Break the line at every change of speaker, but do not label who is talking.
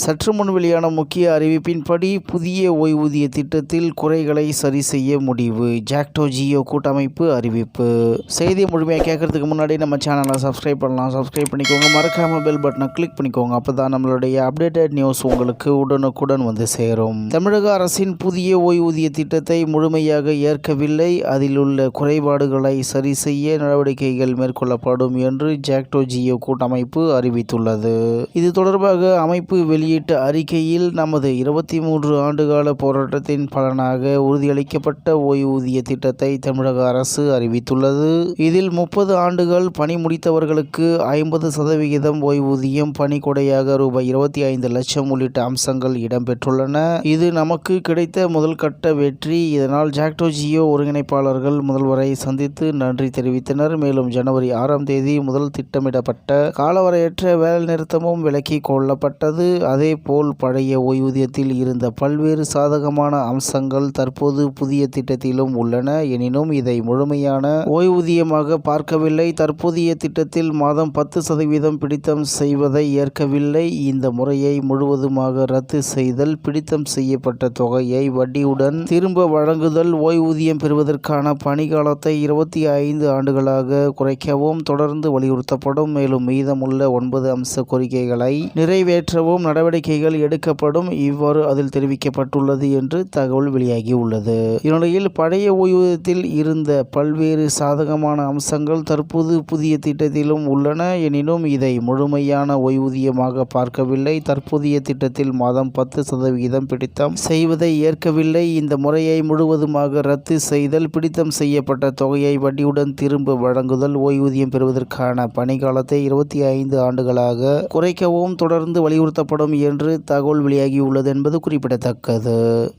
சற்று முன் வெளியான முக்கிய அறிவிப்பின்படி புதிய ஓய்வூதிய திட்டத்தில் குறைகளை சரி செய்ய முடிவு. ஜாக்டோ ஜியோ கூட்டமைப்பு அறிவிப்பு. செய்தியை முழுமையாக கேட்கறதுக்கு முன்னாடி நம்ம சேனலை சப்ஸ்கிரைப் பண்ணலாம். சப்ஸ்கிரைப் பண்ணிக்கோங்க. மறக்காம பெல் பட்டனை கிளிக் பண்ணிக்கோங்க. அப்போ தான் நம்மளுடைய அப்டேட்டட் நியூஸ் உங்களுக்கு உடனுக்குடன் வந்து சேரும். தமிழக அரசின் புதிய ஓய்வூதிய திட்டத்தை முழுமையாக ஏற்கவில்லை. அதில் உள்ள குறைபாடுகளை சரி செய்ய நடவடிக்கைகள் மேற்கொள்ளப்படும் என்று ஜாக்டோ ஜியோ கூட்டமைப்பு அறிவித்துள்ளது. இது தொடர்பாக அமைப்பு வெளி வெளியிட்ட அறிக்கையில் நமது இருபத்தி மூன்று ஆண்டுகால போராட்டத்தின் பலனாக உறுதியளிக்கப்பட்ட ஓய்வூதிய திட்டத்தை தமிழக அரசு அறிவித்துள்ளது. இதில் முப்பது ஆண்டுகள் பணி முடித்தவர்களுக்கு ஐம்பது சதவிகிதம் ஓய்வூதியம் பணிக்கொடையாக ரூபாய் இருபத்தி ஐந்து லட்சம் உள்ளிட்ட அம்சங்கள் இடம்பெற்றுள்ளன. இது நமக்கு கிடைத்த முதல் கட்ட வெற்றி. இதனால் ஜாக்டோ ஜியோ ஒருங்கிணைப்பாளர்கள் முதல்வரை சந்தித்து நன்றி தெரிவித்தனர். மேலும் ஜனவரி ஆறாம் தேதி முதல் திட்டமிடப்பட்ட காலவரையற்ற வேலைநிறுத்தமும் விலக்கிக் கொள்ளப்பட்டது. அதேபோல் பழைய ஓய்வூதியத்தில் இருந்த பல்வேறு சாதகமான அம்சங்கள் தற்போது புதிய திட்டத்திலும் உள்ளன. எனினும் இதை முழுமையான ஓய்வூதியமாக பார்க்கவில்லை. தற்போதைய திட்டத்தில் மாதம் பத்து சதவீதம் பிடித்தம் செய்வதை ஏற்கவில்லை. இந்த முறையை முழுவதுமாக ரத்து செய்தல் பிடித்தம் செய்யப்பட்ட தொகையை வட்டியுடன் திரும்ப வழங்குதல் ஓய்வூதியம் பெறுவதற்கான பணிகாலத்தை இருபத்தி ஐந்து ஆண்டுகளாக குறைக்கவும் தொடர்ந்து வலியுறுத்தப்படும். மேலும் மீதமுள்ள ஒன்பது அம்ச கோரிக்கைகளை நிறைவேற்றவும் நடவடிக்கைகள் எடுக்கப்படும். இவ்வாறு அதில் தெரிவிக்கப்பட்டுள்ளது என்று தகவல் வெளியாகியுள்ளது. இந்நிலையில் பழைய ஓய்வூதியத்தில் இருந்த பல்வேறு சாதகமான அம்சங்கள் தற்போது புதிய திட்டத்திலும் உள்ளன. எனினும் இதை முழுமையான ஓய்வூதியமாக பார்க்கவில்லை. தற்போதைய திட்டத்தில் மாதம் பத்து சதவிகிதம் பிடித்தம் செய்வதை ஏற்கவில்லை. இந்த முறையை முழுவதுமாக ரத்து செய்தல் பிடித்தம் செய்யப்பட்ட தொகையை வட்டியுடன் திரும்ப வழங்குதல் ஓய்வூதியம் பெறுவதற்கான பணிக்காலத்தை இருபத்தி ஐந்து ஆண்டுகளாக குறைக்கவும் தொடர்ந்து வலியுறுத்தப்படும் என்று தகவல் வெளியாகியுள்ளது என்பது குறிப்பிடத்தக்கது.